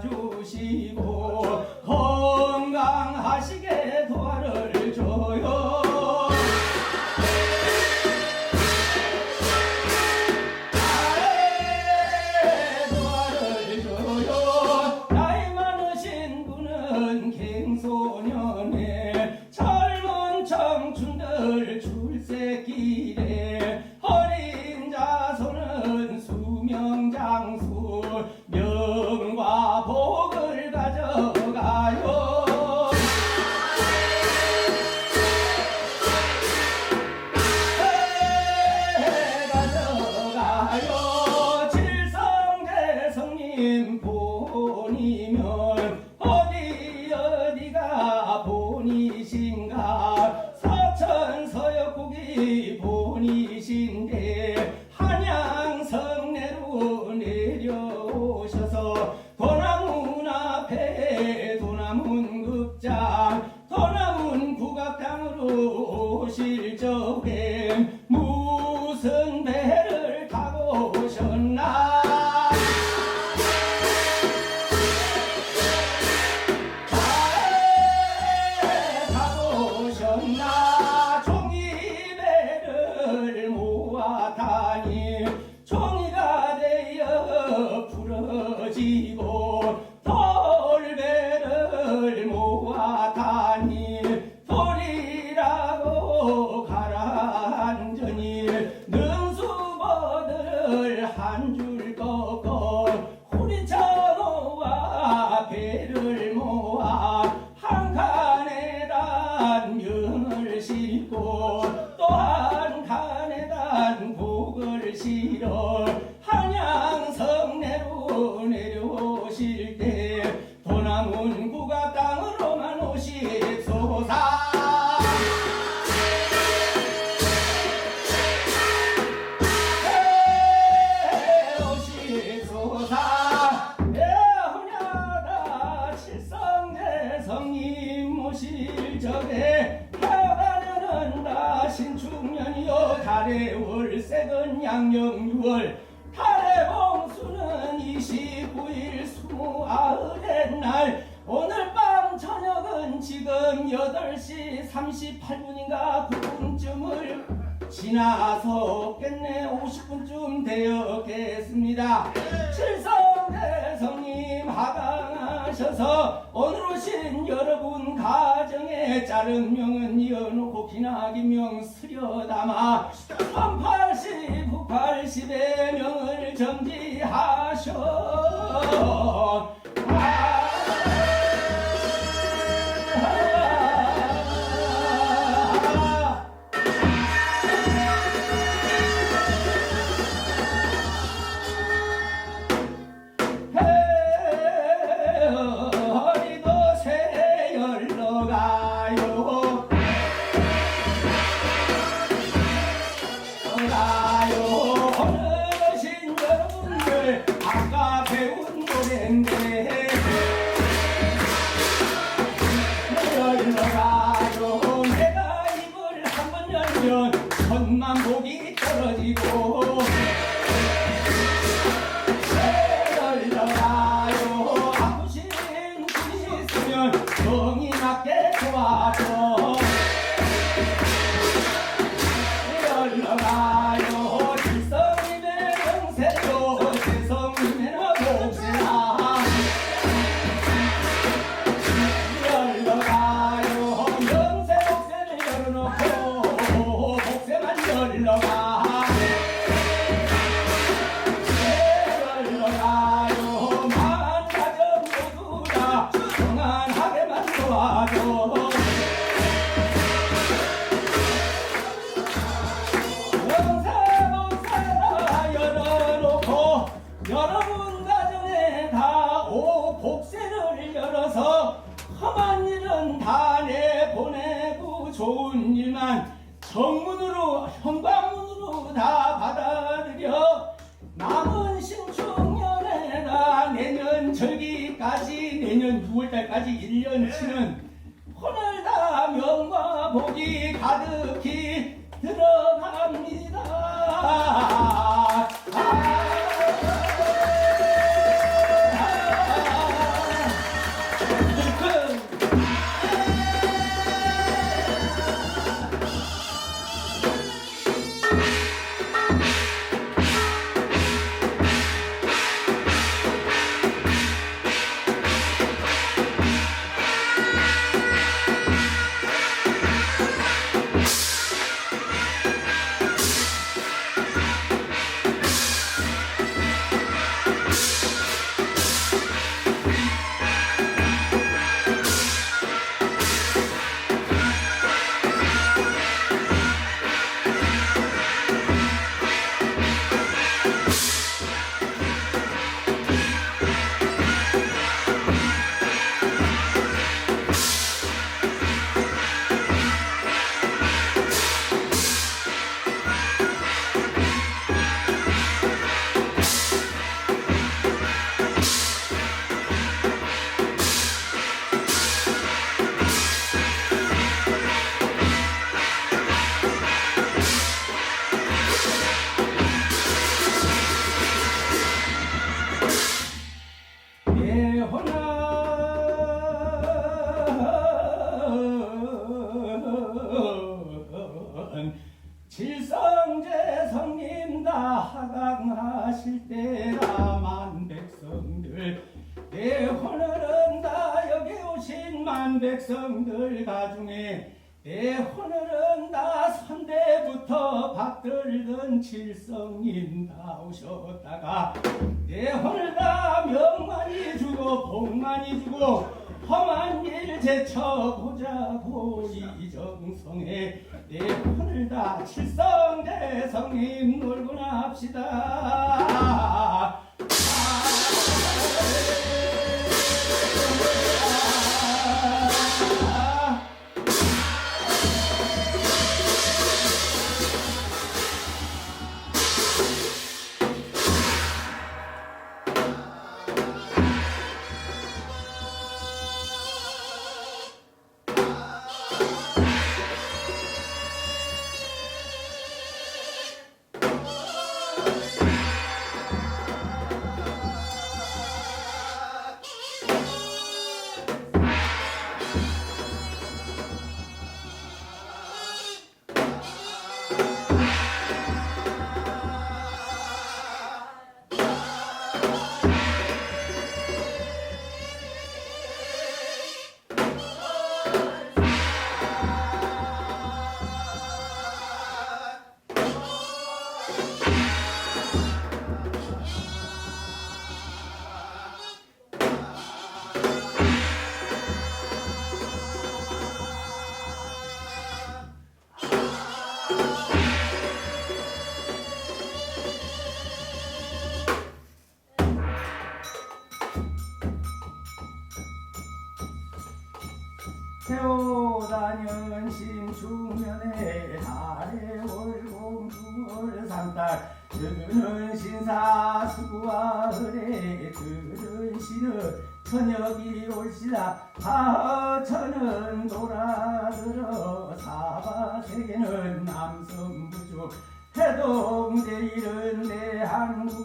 주시고 건강하시게 amor 드립니다. 칠성 대성님 하강하셔서 오늘 오신 여러분 가정에 자른 명은 이어놓고 기나기 명 수려담아 380, 980의 명을 정지하셔 아직 1년치는 나오셨다가 내 오늘 다 명만이 주고 복만이 주고 험한 일 제쳐보자고 이정성에 내 오늘 다 칠성대성님 놀고 합시다. 아,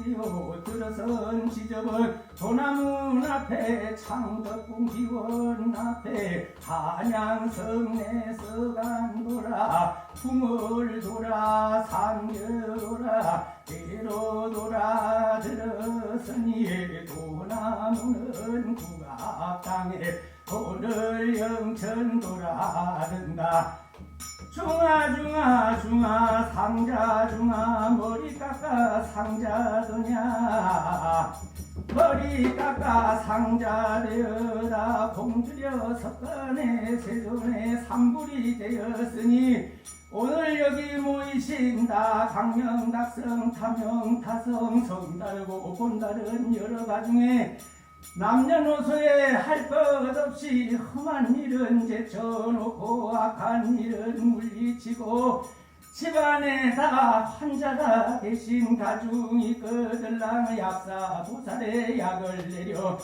내한국이요 들어선 지점은 조남문 앞에 창덕궁 기원 앞에 한양성 내서 간도라 풍을 돌아 상여로라 대로 돌아 들어서니 도나무는 국악당에 오늘 영천 돌아든다 중아 중아 중아 상자 중아 머리 깎아 상자 도냐? 머리 깎아 상자 되어다 공주려 석간에 세존에 삼불이 되었으니 오늘 여기 모이신다. 강명 낙성 타명 타성 성달고 본달은 여러 가중에 남녀노소에 할 것 없이 험한 일은 제쳐놓고 악한 일은 물리치고 집안에 다 환자가 계신 가중이 거들랑 약사 보살의 약을 내려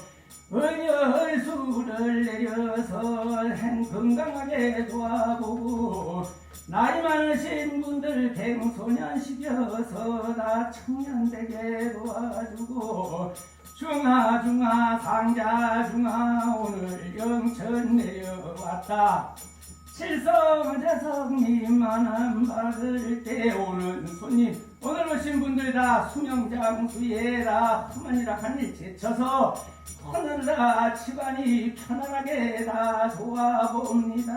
의열 수를 내려서 행 건강하게 도와보고 나이 많으신 분들 갱소년 시켜서 다 청년되게 도와주고 중아 중아 상자 중아 오늘 영천 내려왔다. 칠성재성님 만남 받을 때 오는 손님. 오늘 오신 분들 다 수명장수에다 험한이라 한일 제쳐서 하늘라 집안이 편안하게 다 도와봅니다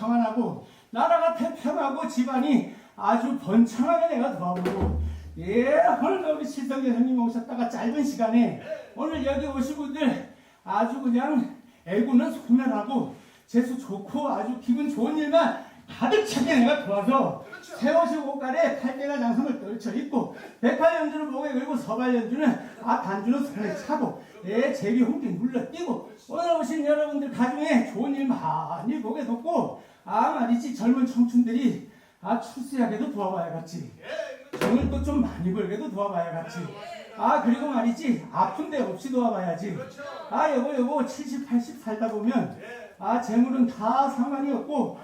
평안하고 나라가 태평하고 집안이 아주 번창하게 내가 도와보고 예, 홀나 우리 칠성 대성님 오셨다가 짧은 시간에 오늘 여기 오신 분들 아주 그냥 애구는 소멸하고 재수 좋고 아주 기분 좋은 일만 가득 차게 내가 도와서 새옷이 옷갈에 팔대가 장성을 떨쳐 입고 백팔연주는 목에 걸고 서발 연주는 아 단주는 손에 차고 예 제비 홍기 물러 뛰고 오늘 오신 여러분들 가중에 좋은 일 많이 보게 돕고 아 말이지. 젊은 청춘들이 아 출세하게도 도와봐야겠지 돈을 또 좀 많이 벌게도 도와봐야겠지 아 그리고 말이지. 아픈 데 없이 도와봐야지. 아 여보 여보. 70, 80 살다 보면 아 재물은 다 상관이 없고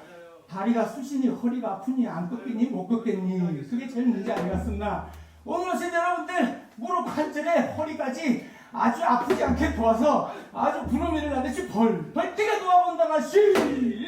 다리가 쑤시니 허리가 아프니 안 꺾이니 못 꺾겠니. 그게 제일 문제 아니겠습나 오늘 오신 여러분들 무릎 관절에 허리까지 아주 아프지 않게 도와서 아주 구름 일어나듯이 벌벌 뛰게 도와본다가 씨